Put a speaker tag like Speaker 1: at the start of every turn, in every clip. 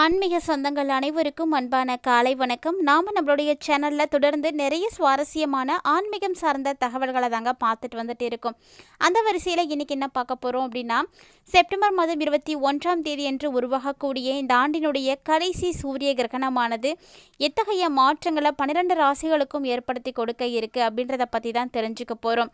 Speaker 1: ஆன்மீக சொந்தங்கள் அனைவருக்கும் அன்பான காலை வணக்கம். நாம் நம்மளுடைய சேனலில் தொடர்ந்து நிறைய சுவாரஸ்யமான ஆன்மீகம் சார்ந்த தகவல்களை தாங்க பார்த்துட்டு வந்துட்டு இருக்கோம். அந்த வரிசையில் இன்றைக்கி என்ன பார்க்க போகிறோம் அப்படின்னா செப்டம்பர் மாதம் இருபத்தி ஒன்றாம் தேதி என்று உருவாகக்கூடிய இந்த ஆண்டினுடைய கடைசி சூரிய கிரகணமானது எத்தகைய மாற்றங்களை பன்னிரெண்டு ராசிகளுக்கும் ஏற்படுத்தி கொடுக்க இருக்குது அப்படின்றத பற்றி தான் தெரிஞ்சுக்க போகிறோம்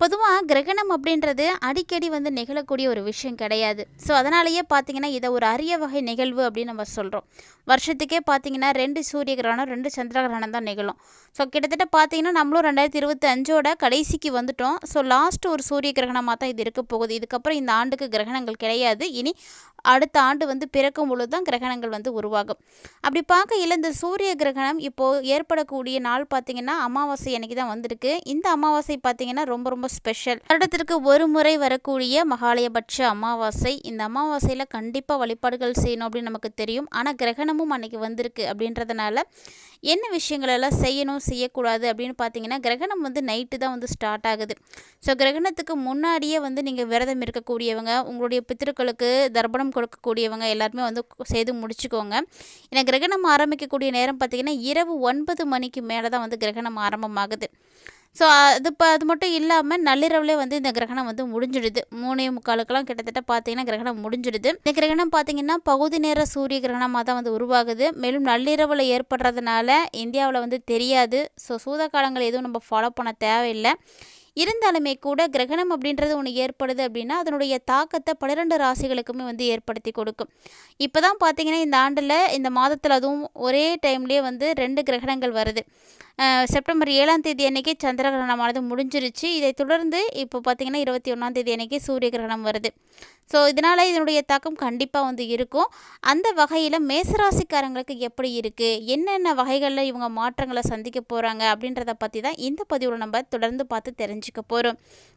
Speaker 1: பொதுவாக கிரகணம் அப்படின்றது அடிக்கடி வந்து நிகழக்கூடிய ஒரு விஷயம் கிடையாது. ஸோ அதனாலேயே பார்த்தீங்கன்னா இதை ஒரு அரிய வகை நிகழ்வு அப்படின்னு நம்ம சொல்கிறோம் வருஷத்துக்கே பார்த்தீங்கன்னா ரெண்டு சூரிய கிரகணம் ரெண்டு சந்திர கிரகணம் தான் நிகழும். ஸோ கிட்டத்தட்ட பார்த்தீங்கன்னா நம்மளும் ரெண்டாயிரத்தி இருபத்தஞ்சோட கடைசிக்கு வந்துட்டோம். ஸோ லாஸ்ட் ஒரு சூரிய கிரகணமாக தான் இது இருக்க போகுது. இதுக்கப்புறம் இந்த ஆண்டுக்கு கிரகணங்கள் கிடையாது. இனி அடுத்த ஆண்டு வந்து பிறக்கும் பொழுது தான் கிரகணங்கள் வந்து உருவாகும். அப்படி பார்க்கையில் இந்த சூரிய கிரகணம் இப்போது ஏற்படக்கூடிய நாள் பார்த்திங்கன்னா அமாவாசை அன்னைக்கு தான் வந்திருக்கு. இந்த அமாவாசை பார்த்திங்கன்னா ரொம்ப ரொம்ப ஸ்பெஷல் வருடத்திற்கு ஒரு முறை வரக்கூடிய மகாலயபட்ச அமாவாசை. இந்த அமாவாசையில் கண்டிப்பாக வழிபாடுகள் செய்யணும் அப்படின்னு நமக்கு தெரியும். ஆனால் கிரகணமும் அன்னைக்கு வந்திருக்கு அப்படின்றதுனால என்ன விஷயங்களெல்லாம் செய்யணும் செய்யக்கூடாது அப்படின்னு பார்த்தீங்கன்னா கிரகணம் வந்து நைட்டு தான் வந்து ஸ்டார்ட் ஆகுது. ஸோ கிரகணத்துக்கு முன்னாடியே வந்து நீங்கள் விரதம் இருக்கக்கூடியவங்க உங்களுடைய பித்திருக்களுக்கு தர்ப்பணம் கொடுக்கக்கூடியவங்க எல்லாருமே வந்து செய்து முடிச்சுக்கோங்க. ஏன்னா கிரகணம் ஆரம்பிக்கக்கூடிய நேரம் பார்த்திங்கன்னா இரவு ஒன்பது மணிக்கு மேலே தான் வந்து கிரகணம் ஆரம்பமாகுது. ஸோ அது இப்போ அது மட்டும் இல்லாமல் நள்ளிரவுலேயே வந்து இந்த கிரகணம் வந்து முடிஞ்சிடுது. மூணே முக்காலுக்கெல்லாம் கிட்டத்தட்ட பார்த்தீங்கன்னா கிரகணம் முடிஞ்சிடுது. இந்த கிரகணம் பார்த்தீங்கன்னா பகுதி நேர சூரிய கிரகணமாக தான் வந்து உருவாகுது. மேலும் நள்ளிரவில் ஏற்படுறதுனால இந்தியாவில் வந்து தெரியாது. ஸோ சூத காலங்கள் எதுவும் நம்ம ஃபாலோ பண்ண தேவையில்லை. இருந்தாலுமே கூட கிரகணம் அப்படின்றது ஒன்று ஏற்படுது அப்படின்னா அதனுடைய தாக்கத்தை பன்னிரெண்டு ராசிகளுக்குமே வந்து ஏற்படுத்தி கொடுக்கும். இப்போ தான் பார்த்தீங்கன்னா இந்த ஆண்டில் இந்த மாதத்தில் அதுவும் ஒரே டைம்லேயே வந்து ரெண்டு கிரகணங்கள் வருது. செப்டம்பர் ஏழாம் தேதி அன்னைக்கு சந்திர கிரகணமானது முடிஞ்சிருச்சு. இதை தொடர்ந்து இப்போ பார்த்திங்கன்னா இருபத்தி ஒன்றாம் தேதி அன்னைக்கு சூரிய கிரகணம் வருது. ஸோ இதனால் இதனுடைய தாக்கம் கண்டிப்பாக வந்து இருக்கும். அந்த வகையில் மேசராசிக்காரங்களுக்கு எப்படி இருக்குது என்னென்ன வகைகளில் இவங்க மாற்றங்களை சந்திக்க போகிறாங்க அப்படின்றத பற்றி தான் இந்த பதிவில் நம்ம தொடர்ந்து பார்த்து தெரிஞ்சுக்க போகிறோம்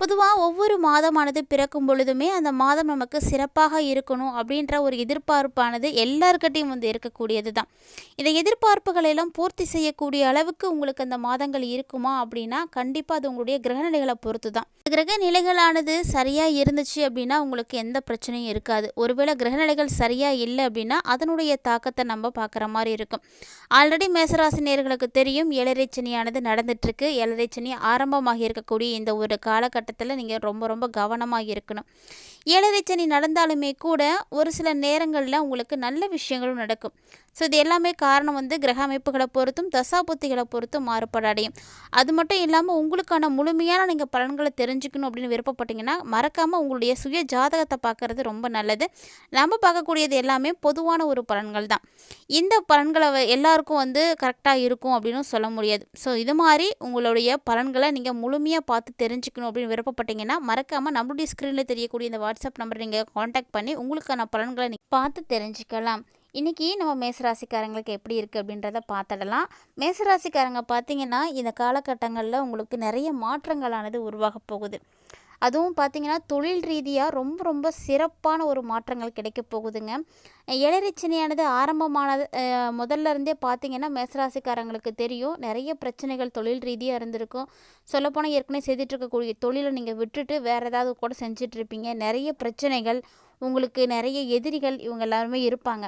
Speaker 1: பொதுவாக ஒவ்வொரு மாதமானது பிறக்கும் பொழுதுமே அந்த மாதம் நமக்கு சிறப்பாக இருக்கணும் அப்படின்ற ஒரு எதிர்பார்ப்பானது எல்லாருக்கிட்டையும் வந்து இருக்கக்கூடியது தான் இந்த எதிர்பார்ப்புகளை எல்லாம் பூர்த்தி செய்யக்கூடிய அளவுக்கு உங்களுக்கு அந்த மாதங்கள் இருக்குமா அப்படின்னா கண்டிப்பாக அது உங்களுடைய கிரகநிலைகளை பொறுத்து தான் கிரக நிலைகளானது சரியாக இருந்துச்சு அப்படின்னா உங்களுக்கு எந்த பிரச்சனையும் இருக்காது. ஒருவேளை கிரகநிலைகள் சரியாக இல்லை அப்படின்னா அதனுடைய தாக்கத்தை நம்ம பார்க்குற மாதிரி இருக்கும். ஆல்ரெடி மேசராசினியர்களுக்கு தெரியும் ஏழரை சனியானது நடந்துட்டுருக்கு ஏழரை சனி ஆரம்பமாக இருக்கக்கூடிய இந்த ஒரு காலகட்டம் காலகட்டத்தில் கட்டத்தில் நீங்கள் ரொம்ப ரொம்ப கவனமாக இருக்கணும். ஏழரை சனி நடந்தாலுமே கூட ஒரு சில நேரங்களில் உங்களுக்கு நல்ல விஷயங்களும் நடக்கும். ஸோ இது எல்லாமே காரணம் வந்து கிரக அமைப்புகளை பொறுத்தும் தசாபுத்திகளை பொறுத்தும் மாறுபாடு அடையும். அது மட்டும் இல்லாமல் உங்களுக்கான முழுமையான நீங்கள் பலன்களை தெரிஞ்சுக்கணும் அப்படின்னு விருப்பப்பட்டீங்கன்னா மறக்காமல் உங்களுடைய சுய ஜாதகத்தை பார்க்குறது ரொம்ப நல்லது. நம்ம பார்க்கக்கூடியது எல்லாமே பொதுவான ஒரு பலன்கள் தான். இந்த பலன்களை எல்லாருக்கும் வந்து கரெக்டாக இருக்கும் அப்படின்னு சொல்ல முடியாது. ஸோ இது மாதிரி உங்களுடைய பலன்களை நீங்கள் முழுமையாக பார்த்து தெரிஞ்சுக்கணும் அப்படின்னு விருப்பப்பட்டீங்கன்னா மறக்காமல் நம்மளுடைய ஸ்க்ரீனில் தெரியக்கூடிய இந்த வாட்ஸ்அப் நம்பர் நீங்கள் காண்டாக்ட் பண்ணி உங்களுக்கான பலன்களை நீங்கள் பார்த்து தெரிஞ்சுக்கலாம். இன்றைக்கி நம்ம மேசராசிக்காரங்களுக்கு எப்படி இருக்குது அப்படின்றத பார்த்துடலாம். மேசராசிக்காரங்க பார்த்திங்கன்னா இந்த காலகட்டங்களில் உங்களுக்கு நிறைய மாற்றங்களானது உருவாக போகுது. அதுவும் பார்த்திங்கன்னா தொழில் ரீதியாக ரொம்ப ரொம்ப சிறப்பான ஒரு மாற்றங்கள் கிடைக்க போகுதுங்க. இளரிச்சனையானது ஆரம்பமானது முதல்ல இருந்தே பார்த்திங்கன்னா மேசராசிக்காரங்களுக்கு தெரியும். நிறைய பிரச்சனைகள் தொழில் ரீதியாக இருந்திருக்கும். சொல்லப்போனால் ஏற்கனவே செய்துட்டு இருக்கக்கூடிய தொழிலை நீங்கள் விட்டுட்டு வேறு ஏதாவது கூட செஞ்சிட்ருப்பீங்க நிறைய பிரச்சனைகள் உங்களுக்கு நிறைய எதிரிகள் இவங்க எல்லாருமே இருப்பாங்க.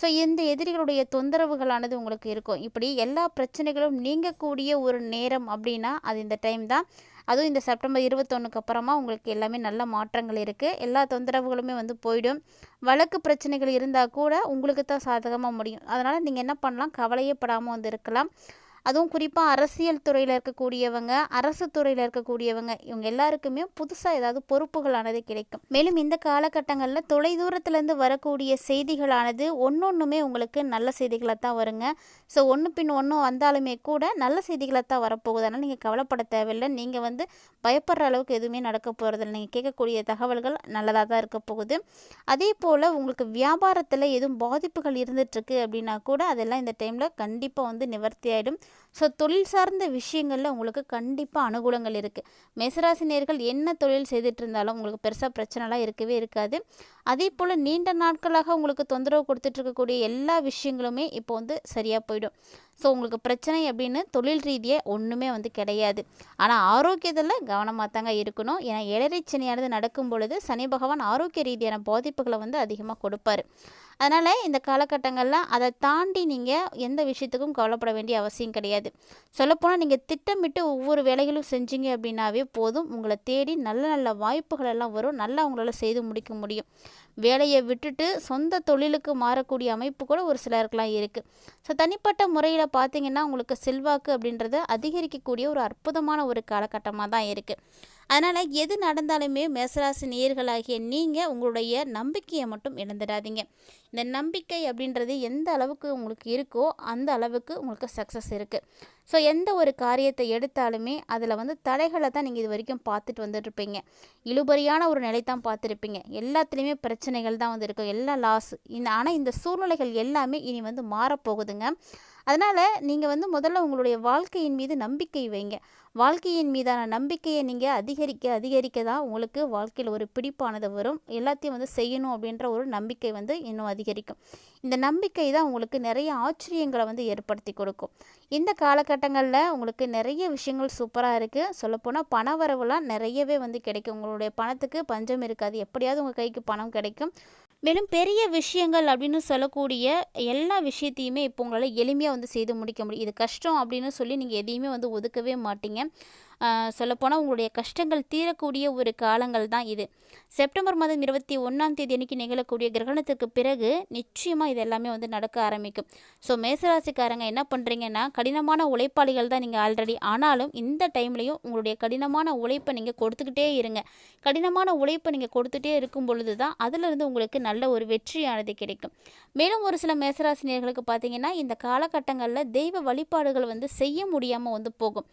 Speaker 1: ஸோ இந்த எதிரிகளுடைய தொந்தரவுகளானது உங்களுக்கு இருக்கும். இப்படி எல்லா பிரச்சனைகளும் நீங்கக்கூடிய ஒரு நேரம் அப்படின்னா அது இந்த டைம் தான். அதுவும் இந்த செப்டம்பர் இருபத்தொன்னுக்கு அப்புறமா உங்களுக்கு எல்லாமே நல்ல மாற்றங்கள் இருக்குது எல்லா தொந்தரவுகளுமே வந்து போயிடும். வழக்கு பிரச்சனைகள் இருந்தால் கூட உங்களுக்கு தான் சாதகமாக முடியும். அதனால் நீங்கள் என்ன பண்ணலாம்? கவலையே படாமல் வந்து இருக்கலாம். அதுவும் குறிப்பாக அரசியல் துறையில் இருக்கக்கூடியவங்க அரசு துறையில் இருக்கக்கூடியவங்க இவங்க எல்லாருக்குமே புதுசாக ஏதாவது பொறுப்புகளானது கிடைக்கும். மேலும் இந்த காலகட்டங்களில் தொலைதூரத்துலேருந்து வரக்கூடிய செய்திகளானது ஒன்று ஒன்றுமே உங்களுக்கு நல்ல செய்திகளை தான் வருங்க. ஸோ ஒன்று பின் ஒன்று வந்தாலுமே கூட நல்ல செய்திகளை தான் வரப்போகுது. அதனால் நீங்கள் கவலைப்பட தேவையில்லை. நீங்கள் வந்து பயப்படுற அளவுக்கு எதுவுமே நடக்க போகிறதில்ல நீங்கள் கேட்கக்கூடிய தகவல்கள் நல்லதாக தான் இருக்க போகுது. அதே போல் உங்களுக்கு வியாபாரத்தில் எதுவும் பாதிப்புகள் இருந்துகிட்ருக்கு அப்படின்னா கூட அதெல்லாம் இந்த டைமில் கண்டிப்பாக வந்து நிவர்த்தி ஆகிடும் ஸோ தொழில் சார்ந்த விஷயங்களில் உங்களுக்கு கண்டிப்பாக அனுகூலங்கள் இருக்குது மேசராசினியர்கள் என்ன தொழில் செய்துட்டு இருந்தாலும் உங்களுக்கு பெருசாக பிரச்சனைலாம் இருக்கவே இருக்காது. அதே போல் நீண்ட நாட்களாக உங்களுக்கு தொந்தரவு கொடுத்துட்டு இருக்கக்கூடிய எல்லா விஷயங்களுமே இப்போ வந்து சரியாக போயிடும். ஸோ உங்களுக்கு பிரச்சனை அப்படின்னு தொழில் ரீதியாக ஒன்றுமே வந்து கிடையாது. ஆனால் ஆரோக்கியத்தில் கவனமாக தாங்க இருக்கணும். ஏன்னா ஏழரை நடக்கும் பொழுது சனி பகவான் ஆரோக்கிய ரீதியான பாதிப்புகளை வந்து அதிகமாக கொடுப்பார். அதனால் இந்த காலகட்டங்களில் அதை தாண்டி நீங்கள் எந்த விஷயத்துக்கும் கவலைப்பட வேண்டிய அவசியம் கிடையாது. சொல்லப்போனால் நீங்கள் திட்டமிட்டு ஒவ்வொரு வேலைகளும் செஞ்சீங்க அப்படின்னாவே போதும். உங்களை தேடி நல்ல நல்ல வாய்ப்புகள் எல்லாம் வரும். நல்லா உங்களால் செய்து முடிக்க முடியும். வேலையை விட்டுட்டு சொந்த தொழிலுக்கு மாறக்கூடிய அமைப்பு கூட ஒரு சிலருக்குலாம் இருக்குது ஸோ தனிப்பட்ட முறையில் பார்த்தீங்கன்னா உங்களுக்கு செல்வாக்கு அப்படின்றது அதிகரிக்கக்கூடிய ஒரு அற்புதமான ஒரு காலகட்டமாக தான் இருக்குது அதனால் எது நடந்தாலுமே மேசராசி நேயர்களாகிய நீங்கள் உங்களுடைய நம்பிக்கையை மட்டும் இழந்துடாதீங்க. இந்த நம்பிக்கை அப்படின்றது எந்த அளவுக்கு உங்களுக்கு இருக்கோ அந்த அளவுக்கு உங்களுக்கு சக்ஸஸ் இருக்குது ஸோ எந்த ஒரு காரியத்தை எடுத்தாலுமே அதில் வந்து தடைகளை தான் நீங்கள் இது வரைக்கும் பார்த்துட்டு வந்துட்டுருப்பீங்க. இழுபறியான ஒரு நிலை தான் பார்த்துருப்பீங்க. எல்லாத்துலேயுமே பிரச்சனைகள் தான் வந்து இருக்கும். எல்லாம் லாஸ் இந்த ஆனால் இந்த சூழ்நிலைகள் எல்லாமே இனி வந்து மாறப்போகுதுங்க. அதனால் நீங்கள் வந்து முதல்ல உங்களுடைய வாழ்க்கையின் மீது நம்பிக்கை வைங்க. வாழ்க்கையின் மீதான நம்பிக்கையை நீங்கள் அதிகரிக்க அதிகரிக்க தான் உங்களுக்கு வாழ்க்கையில் ஒரு பிடிப்பானது வரும். எல்லாத்தையும் வந்து செய்யணும் அப்படின்ற ஒரு நம்பிக்கை வந்து இன்னும் அதிகரிக்கும். இந்த நம்பிக்கை தான் உங்களுக்கு நிறைய ஆச்சரியங்களை வந்து ஏற்படுத்தி கொடுக்கும். இந்த காலகட்டங்களில் உங்களுக்கு நிறைய விஷயங்கள் சூப்பராக இருக்குது சொல்லப்போனால் பண வரவுலாம் நிறையவே வந்து கிடைக்கும். உங்களுடைய பணத்துக்கு பஞ்சம் இருக்காது. எப்படியாவது உங்கள் கைக்கு பணம் கிடைக்கும். மேலும் பெரிய விஷயங்கள் அப்படின்னு சொல்லக்கூடிய எல்லா விஷயத்தையுமே இப்போ உங்களால் எளிமையாக வந்து செய்து முடிக்க முடியும். இது கஷ்டம் அப்படின்னு சொல்லி நீங்கள் எதையுமே வந்து ஒதுக்கவே மாட்டீங்க. சொல்லப்போனால் உங்களுடைய கஷ்டங்கள் தீரக்கூடிய ஒரு காலங்கள் தான் இது. செப்டம்பர் மாதம் இருபத்தி ஒன்றாம் தேதி அன்றைக்கி நிகழக்கூடிய கிரகணத்துக்கு பிறகு நிச்சயமாக இது எல்லாமே வந்து நடக்க ஆரம்பிக்கும். ஸோ மேசராசிக்காரங்க என்ன பண்ணுறீங்கன்னா கடினமான உழைப்பாளிகள் தான் நீங்கள் ஆல்ரெடி ஆனாலும் இந்த டைம்லையும் உங்களுடைய கடினமான உழைப்பை நீங்கள் கொடுத்துக்கிட்டே இருங்க. கடினமான உழைப்பை நீங்கள் கொடுத்துட்டே இருக்கும் பொழுது தான் அதிலிருந்து உங்களுக்கு நல்ல ஒரு வெற்றியானது கிடைக்கும். மேலும் ஒரு சில மேசராசினியர்களுக்கு பார்த்தீங்கன்னா இந்த காலகட்டங்களில் தெய்வ வழிபாடுகள் வந்து செய்ய முடியாமல் வந்து போகும்.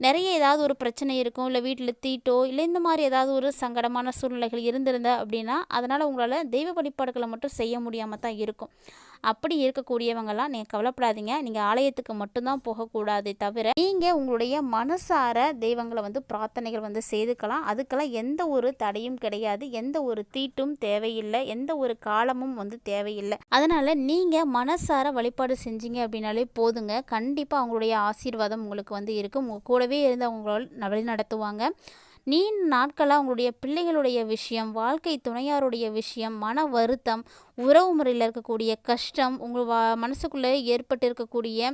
Speaker 1: நிறைய ஏதாவது ஒரு பிரச்சனை இருக்கும் இல்லை வீட்டில் தீட்டோ இல்லை இந்த மாதிரி ஏதாவது ஒரு சங்கடமான சூழ்நிலைகள் இருந்திருந்தா அப்படின்னா அதனால் உங்களால் தெய்வ வழிபாடுகளை மட்டும் செய்ய முடியாமல் தான் இருக்கும். அப்படி இருக்கக்கூடியவங்கெல்லாம் நீங்கள் கவலைப்படாதீங்க. நீங்கள் ஆலயத்துக்கு மட்டும்தான் போகக்கூடாது தவிர நீங்கள் உங்களுடைய மனசார தெய்வங்களை வந்து பிரார்த்தனைகள் வந்து செய்துக்கலாம். அதுக்கெல்லாம் எந்த ஒரு தடையும் கிடையாது. எந்த ஒரு தீட்டும் தேவையில்லை. எந்த ஒரு காலமும் வந்து தேவையில்லை. அதனால் நீங்கள் மனசார வழிபாடு செஞ்சீங்க அப்படின்னாலே போதுங்க. கண்டிப்பாக அவங்களுடைய ஆசீர்வாதம் உங்களுக்கு வந்து இருக்கும். உங்கள் கூடவே இருந்து அவங்களால் வழி நடத்துவாங்க நீண்ட நாட்களாக உங்களுடைய பிள்ளைகளுடைய விஷயம் வாழ்க்கை துணையாருடைய விஷயம் மன வருத்தம் உறவு முறையில் இருக்கக்கூடிய கஷ்டம் உங்கள் வா மனசுக்குள்ளே ஏற்பட்டு இருக்கக்கூடிய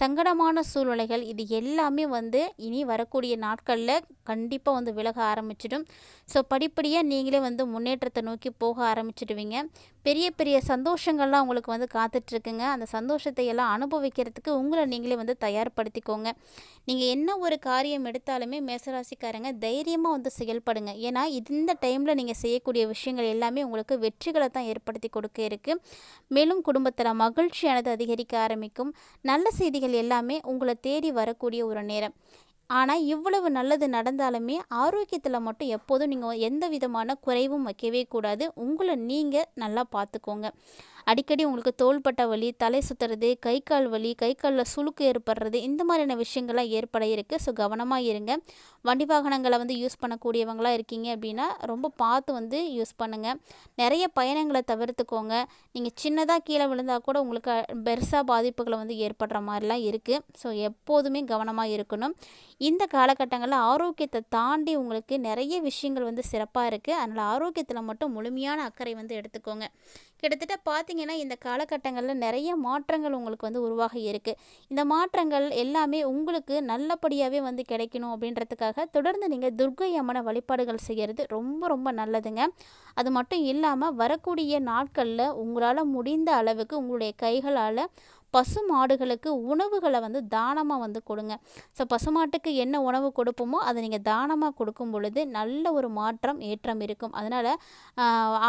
Speaker 1: சங்கடமான சூழ்நிலைகள் இது எல்லாமே வந்து இனி வரக்கூடிய நாட்களில் கண்டிப்பாக வந்து விலக ஆரம்பிச்சிடும். ஸோ படிப்படியாக நீங்களே வந்து முன்னேற்றத்தை நோக்கி போக ஆரம்பிச்சிடுவீங்க. பெரிய பெரிய சந்தோஷங்கள்லாம் உங்களுக்கு வந்து காத்துட்ருக்குங்க. அந்த சந்தோஷத்தை எல்லாம் அனுபவிக்கிறதுக்கு உங்களை நீங்களே வந்து தயார்படுத்திக்கோங்க. நீங்கள் என்ன ஒரு காரியம் எடுத்தாலுமே மேசராசிக்காரங்க தைரியமாக வந்து செயல்படுங்க. ஏன்னா இந்த டைமில் நீங்கள் செய்யக்கூடிய விஷயங்கள் எல்லாமே உங்களுக்கு வெற்றிகளை தான் ஏற்படுத்தி கொடுக்க இருக்குது மேலும் குடும்பத்தில் மகிழ்ச்சியானது அதிகரிக்க ஆரம்பிக்கும். நல்ல செய்திகள் எல்லாமே உங்களை தேடி வரக்கூடிய ஒரு நேரம். ஆனால் இவ்வளவு நல்லது நடந்தாலுமே ஆரோக்கியத்தில் மட்டும் எப்போதும் நீங்கள் எந்த விதமான குறைவும் வைக்கவே கூடாது. உங்களை நீங்கள் நல்லா பார்த்துக்கோங்க அடிக்கடி உங்களுக்கு தோள்பட்ட வலி தலை சுற்றுறது கை கால் வலி கை காலில் சுழுக்கு ஏற்படுறது இந்த மாதிரியான விஷயங்கள்லாம் ஏற்பட இருக்குது ஸோ கவனமாக இருங்க. வண்டி வாகனங்களை வந்து யூஸ் பண்ணக்கூடியவங்களாக இருக்கீங்க அப்படின்னா ரொம்ப பார்த்து வந்து யூஸ் பண்ணுங்கள் நிறைய பயணங்களை தவிர்த்துக்கோங்க. நீங்கள் சின்னதாக கீழே விழுந்தால் கூட உங்களுக்கு பெருசாக பாதிப்புகளை வந்து ஏற்படுற மாதிரிலாம் இருக்குது ஸோ எப்போதுமே கவனமாக இருக்கணும். இந்த காலகட்டங்களில் ஆரோக்கியத்தை தாண்டி உங்களுக்கு நிறைய விஷயங்கள் வந்து சிறப்பாக இருக்குது அதனால் ஆரோக்கியத்தில் மட்டும் முழுமையான அக்கறை வந்து எடுத்துக்கோங்க. கிட்டத்தட்ட பார்த்தீங்கன்னா இந்த காலகட்டங்களில் நிறைய மாற்றங்கள் உங்களுக்கு வந்து உருவாக இருக்குது இந்த மாற்றங்கள் எல்லாமே உங்களுக்கு நல்லபடியாகவே வந்து கிடைக்கணும் அப்படின்றதுக்காக தொடர்ந்து நீங்கள் துர்கை அம்மனை வழிபாடுகள் செய்கிறது ரொம்ப ரொம்ப நல்லதுங்க. அது மட்டும் இல்லாமல் வரக்கூடிய நாட்களில் உங்களால் முடிந்த அளவுக்கு உங்களுடைய கைகளால் பசு மாடுகளுக்கு உணவுகளை வந்து தானமாக வந்து கொடுங்க. ஸோ பசுமாட்டுக்கு என்ன உணவு கொடுப்போமோ அதை நீங்கள் தானமாக கொடுக்கும் பொழுது நல்ல ஒரு மாற்றம் ஏற்றம் இருக்கும். அதனால்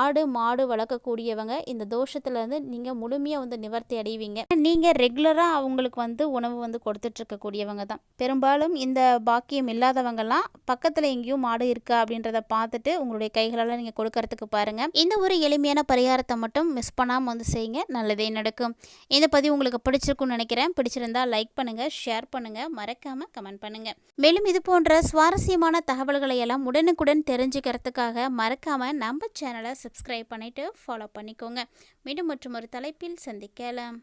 Speaker 1: ஆடு மாடு வளர்க்கக்கூடியவங்க இந்த தோஷத்துலேருந்து நீங்கள் முழுமையாக வந்து நிவர்த்தி அடைவீங்க. நீங்கள் ரெகுலராக அவங்களுக்கு வந்து உணவு வந்து கொடுத்துட்ருக்கக்கூடியவங்க தான். பெரும்பாலும் இந்த பாக்கியம் இல்லாதவங்கெல்லாம் பக்கத்தில் எங்கேயும் மாடு இருக்கா அப்படின்றத பார்த்துட்டு உங்களுடைய கைகளால் நீங்கள் கொடுக்கறதுக்கு பாருங்கள் இந்த ஒரு எளிமையான பரிகாரத்தை மட்டும் மிஸ் பண்ணாமல் வந்து செய்யுங்க. நல்லதே நடக்கும். இந்த பதிவு உங்களுக்கு உங்களுக்கு பிடிச்சிருக்கும்னு நினைக்கிறேன். பிடிச்சிருந்தா லைக் பண்ணுங்கள் ஷேர் பண்ணுங்கள் மறக்காமல் கமெண்ட் பண்ணுங்கள் மேலும் இது போன்ற சுவாரஸ்யமான தகவல்களை எல்லாம் உடனுக்குடன் தெரிஞ்சுக்கிறதுக்காக மறக்காமல் நம்ம சேனலை சப்ஸ்கிரைப் பண்ணிவிட்டு ஃபாலோ பண்ணிக்கோங்க. மீண்டும் மற்றும் ஒரு தலைப்பில் சந்திக்கலாம்.